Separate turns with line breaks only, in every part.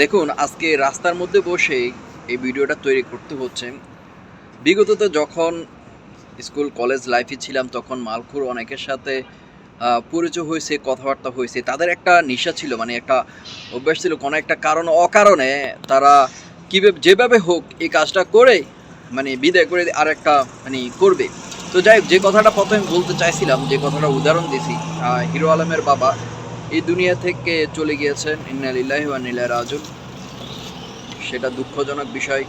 দেখুন, আজকে রাস্তার মধ্যে বসে এই ভিডিওটা তৈরি করতে হচ্ছে। বিগততে যখন স্কুল, কলেজ লাইফে ছিলাম, তখন মালখুর অনেকের সাথে পরিচয় হয়েছে, কথাবার্তা হয়েছে। তাদের একটা নেশা ছিল মানে একটা অভ্যাস ছিল, কোনো একটা কারণ, অকারণে তারা কীভাবে, যেভাবে হোক এই কাজটা করে মানে বিদায় করে আর একটা মানে করবে। তো যাই যে কথাটা প্রথমে বলতে চাইছিলাম, যে কথাটা উদাহরণ দিছি হিরো আলমের বাবা। এই দুনিয়া থেকে চলে গিয়েছেন, ইন্নালিল্লাহি ইলাইহি রাজিউন। সেটা দুঃখজনক বিষয়।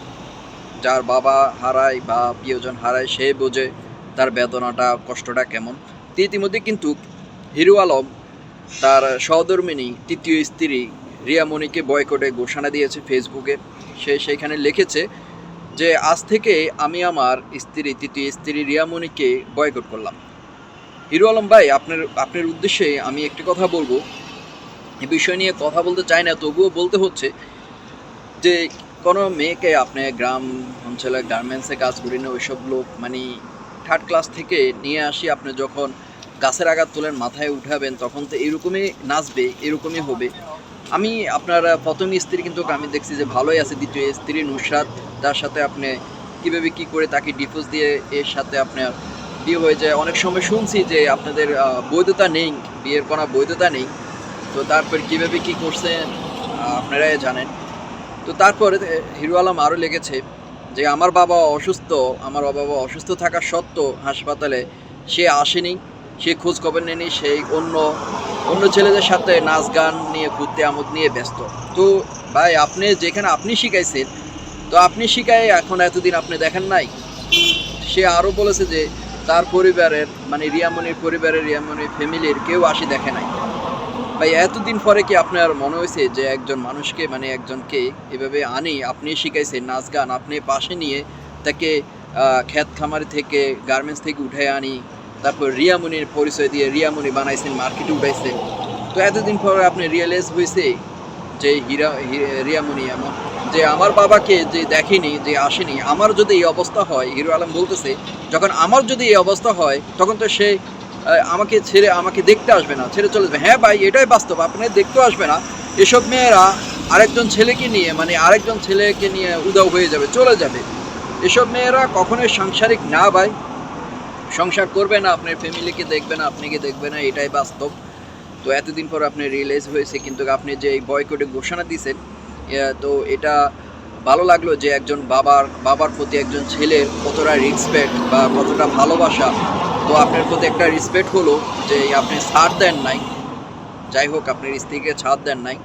যার বাবা হারায় বা প্রিয়জন হারায়, সে বোঝে তার বেদনাটা, কষ্টটা কেমন। ইতিমধ্যে কিন্তু হিরো আলম তার সহধর্মিনী, তৃতীয় স্ত্রী রিয়ামণিকে বয়কটে ঘোষণা দিয়েছে ফেসবুকে। সে সেইখানে লিখেছে যে, আজ থেকে আমি আমার স্ত্রী, তৃতীয় স্ত্রী রিয়ামণিকে বয়কট করলাম। হিরো আলম ভাই, আপনার আপনার উদ্দেশ্যে আমি একটি কথা বলব। এই বিষয় নিয়ে কথা বলতে চাই না, তবুও বলতে হচ্ছে যে, কোনো মেয়েকে আপনি গ্রাম অঞ্চলে গার্মেন্টসে কাজ করি না, ওইসব লোক মানে থার্ড ক্লাস থেকে নিয়ে আসি, আপনি যখন গাছের আঘাত তোলেন, মাথায় উঠাবেন, তখন তো এরকমই নাচবে, এরকমই হবে। আমি আপনার প্রথম স্ত্রী, কিন্তু আমি দেখছি যে ভালোই আছে, দ্বিতীয় স্ত্রী নুসরাত, তার সাথে আপনি কীভাবে কী করে তাকে ডিভোর্স দিয়ে, এর সাথে আপনার বিয়ে হয়ে যায়। অনেক সময় শুনছি যে আপনাদের বৈধতা নেই, বিয়ের কোনো বৈধতা নেই। তো তারপর কীভাবে কী করছেন আপনারাই জানেন। তো তারপরে হিরো আলম আরও লেগেছে যে, আমার বাবা অসুস্থ, আমার বাবা অসুস্থ থাকা সত্ত্বেও হাসপাতালে সে আসেনি, সে খোঁজ খবর নেয়নি, সেই অন্য অন্য ছেলেদের সাথে নাচ গান নিয়ে, ঘুরতে আমোদ নিয়ে ব্যস্ত। তো ভাই, আপনি যেখানে, আপনি শিখাইছেন, তো আপনি শিখাই এখন এতদিন আপনি দেখেন নাই? সে আরও বলেছে যে তার পরিবারের মানে রিয়ামনির পরিবারের রিয়ামনির ফ্যামিলির কেউ আসি দেখে নাই। ভাই, এতদিন পরে কি আপনার মনে হয়েছে যে একজন মানুষকে মানে একজনকে এভাবে আনি, আপনি শিখাইছেন নাচ গান, আপনি পাশে নিয়ে তাকে ক্ষেত খামারি থেকে, গার্মেন্টস থেকে উঠে আনি, তারপর রিয়ামনির পরিচয় দিয়ে রিয়ামনি বানাইছেন, মার্কেটে উঠাইছেন। তো এতদিন পরে আপনি রিয়েলাইজ হয়েছে যে হীরা রিয়ামনি এমন যে আমার বাবাকে যে দেখেনি, যে আসেনি, আমার যদি এই অবস্থা হয়, হিরো আলম বলতেছে, যখন আমার যদি এই অবস্থা হয়, তখন তো সে আমাকে ছেড়ে, আমাকে দেখতে আসবে না, ছেড়ে চলে যাবে। হ্যাঁ ভাই, এটাই বাস্তব আপনি দেখতেও আসবে না। এসব মেয়েরা আরেকজন ছেলেকে নিয়ে মানে আরেকজন ছেলেকে নিয়ে উদাও হয়ে যাবে, চলে যাবে। এসব মেয়েরা কখনোই সাংসারিক না ভাই। সংসার করবে না, আপনার ফ্যামিলিকে দেখবে না আপনাকে দেখবে না, এটাই বাস্তব। তো এতদিন পর আপনি রিয়েলাইজ হয়েছে, কিন্তু আপনি যে এই বয়কটে ঘোষণা দিয়েছেন তো এটা ভালো লাগল যে একজন বাবার বাবার প্রতি একজন ছেলের কতটা রেসপেক্ট বা কতটা ভালোবাসা। তো আপনার প্রতি একটা রেসপেক্ট হলো যে আপনি ছাড় দেন নাই। যাই হোক, আপনার স্ত্রীকে ছাড় দেন নাই।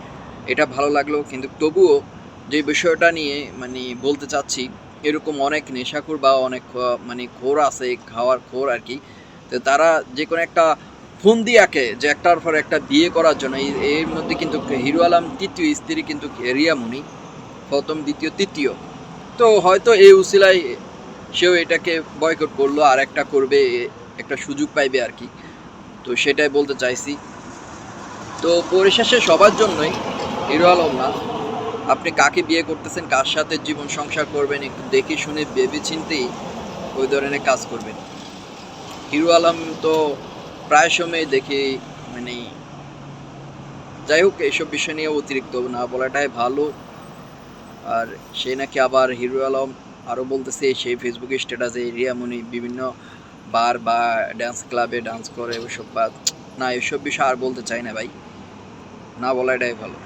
এটা ভালো লাগল, কিন্তু তবুও যে বিষয়টা নিয়ে মানে বলতে চাচ্ছি, এরকম অনেক নেশাখোর বা অনেক মানে খোর আছে, খাওয়ার খোর আর কি। তো তারা যে কোনো একটা ফোন দিয়ে আঁকে যে একটার পর একটা বিয়ে করার জন্য এর মধ্যে কিন্তু হিরো আলম তৃতীয়, স্ত্রী কিন্তু রিয়ামণি প্রথম, দ্বিতীয়, তৃতীয়। তো হয়তো এই উসিলায় সেও এটাকে বয়কট করল, আর একটা করবে একটা সুযোগ পাইবে আর কি। তো সেটাই বলতে চাইছি। তো পরিশেষে সবার জন্যই হিরো আলম না, আপনি কাকে বিয়ে করতেছেন, কার সাথে জীবন সংসার করবেন, একটু দেখে শুনে ভেবে চিন্তেই ওই ধরনের কাজ করবেন। হিরো আলম তো প্রায় সময় দেখি মানে যাই হোক এইসব বিষয় নিয়ে অতিরিক্ত না বলাটাই ভালো। আর সে নাকি আবার হিরো আলম আরও বলতেছে, সেই ফেসবুকে স্ট্যাটাসে রিয়ামণি বিভিন্ন বার বা ড্যান্স ক্লাবে ডান্স করে ওইসব বাদ। না, এসব বিষয় আর বলতে চাই না ভাই। না বলাটাই ভালো।